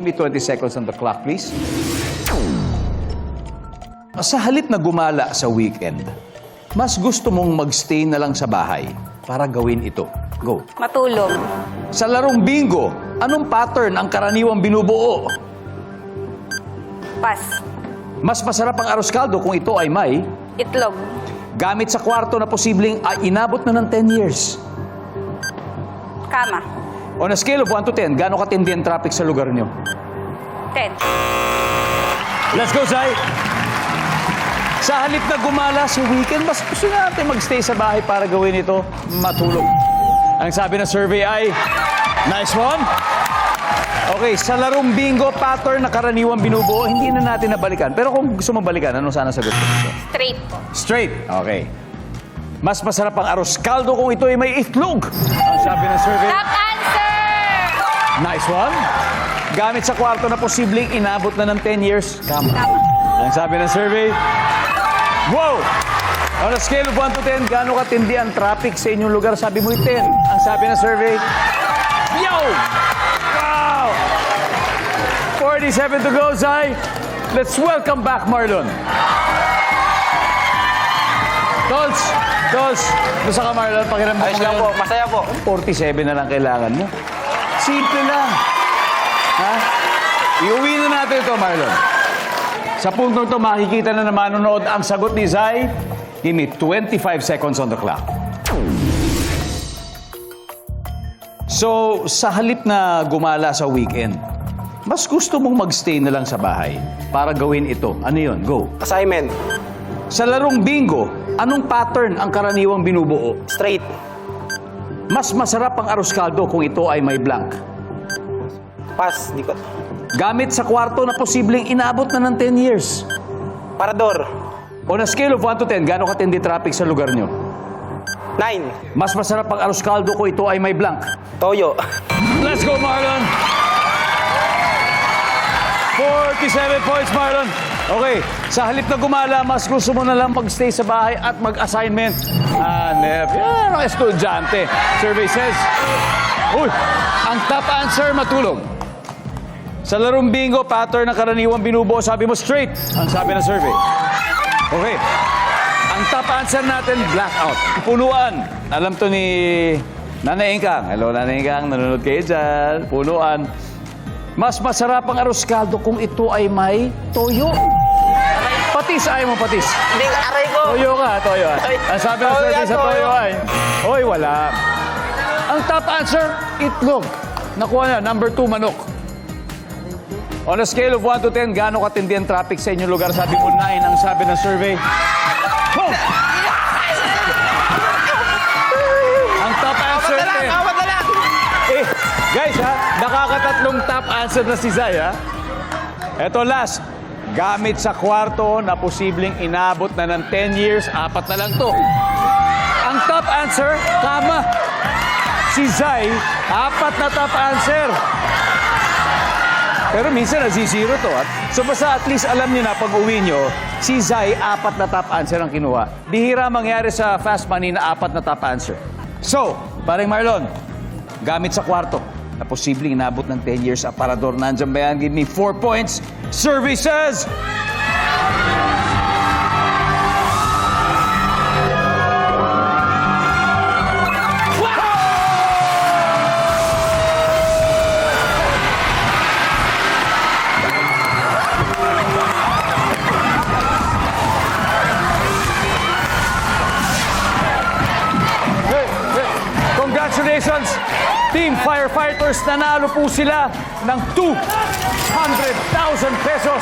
Me 20 seconds on the clock, please. Sa halip na gumala sa weekend, mas gusto mong magstay na lang sa bahay para gawin ito. Go. Matulog. Sa larong bingo, anong pattern ang karaniwang binubuo? Pas. Mas masarap ang arroz caldo kung ito ay may Itlog. gamit sa kwarto na posibleng ay inabot na ng 10 years. Kama. On a scale of 1 to 10, gaano katindi ang traffic sa lugar nyo? Ten. Let's go, Zay! Sa halip na gumala sa weekend, mas gusto natin magstay sa bahay para gawin ito, matulog. Ang sabi ng survey ay, nice one! Okay, sa larong bingo pattern na karaniwang binubuo, hindi na natin nabalikan. Pero kung gusto mong balikan, ano sana sagot mo? Straight po. Straight. Okay. Mas masarap ang arroz caldo kung ito ay may itlog. Ang sabi ng survey. Answer! Nice one. Gamit sa kwarto na posibleng inabot na ng 10 years. Kama. Ang sabi ng survey. Wow! On a scale of 1 to 10, gaano katindi ang traffic sa inyong lugar? Sabi mo 10. Ang sabi ng survey. Yo! Wow! 47 to go, Zay. Let's welcome back Marlon. Tolls! Tolls! Gusto ka Marlon? Pakiramdam Ayos mo lang po, masaya po. 47 na lang kailangan mo. Simple lang. Ha? Iuwi na natin ito, Marlon. Sa puntong to, makikita na naman manonood ang sagot ni Zai. Give me 25 seconds on the clock. So, sa halip na gumala sa weekend, mas gusto mong magstay na lang sa bahay para gawin ito. Ano yun? Go. Assignment, Sa larong bingo, anong pattern ang karaniwang binubuo? straight, Mas masarap ang arroz caldo kung ito ay may blank. pass, di ko. Gamit sa kwarto na posibleng inabot na ng 10 years. Parador, On a scale of 1 to 10, gaano katindi traffic sa lugar nyo? 9, Mas masarap ang arroz caldo kung ito ay may blank. Toyo, Let's go, Marlon! 47 points, Marlon. Okay, sa halip na gumala, mas gusto mo na lang magstay sa bahay at mag-assignment. Ah, Nev. Yan, mga estudyante. Survey says, Uy, ang top answer, matulog. Sa larong bingo, pattern na karaniwang binubuo, sabi mo straight. Ang sabi ng survey. Okay. Ang top answer natin, blackout. Punuan. Alam to ni Nanay Ingkang. Hello, Nanay Ingkang. Nanonood kayo dyan. Punuan. Mas masarap ang arroz caldo kung ito ay may toyo. Patis, ayaw mo patis. Hindi, aray ko. Toyo ka, toyo. Ay, Ang sabi ng survey sa toyo ay, Hoy, wala. Ang top answer, itlog. Nakuha na, number two, manok. On a scale of 1 to 10, gaano katindi ang traffic sa inyong lugar? Sabi mo 9 ang sabi ng survey. Ang top answer na lang, 10. apat na lang. Eh, guys ha, nakakatatlong top answer na si Zay ha. Ito last. Gamit sa kwarto na posibleng inabot na ng 10 years, apat na lang to. Ang top answer, kama. Si Zay, apat na top answer. Pero minsan nazi-zero to. At, so basta at least alam niyo na pag uwi niyo, si Zay, apat na top answer ang kinuha. Bihira mangyari sa Fast Money na apat na top answer. So, paring Marlon, gamit sa kwarto na posibleng inabot ng 10 years aparador. Nandiyan ba yan? Give me 4 points. Services! Team Firefighters, nanalo po sila ng 200,000 pesos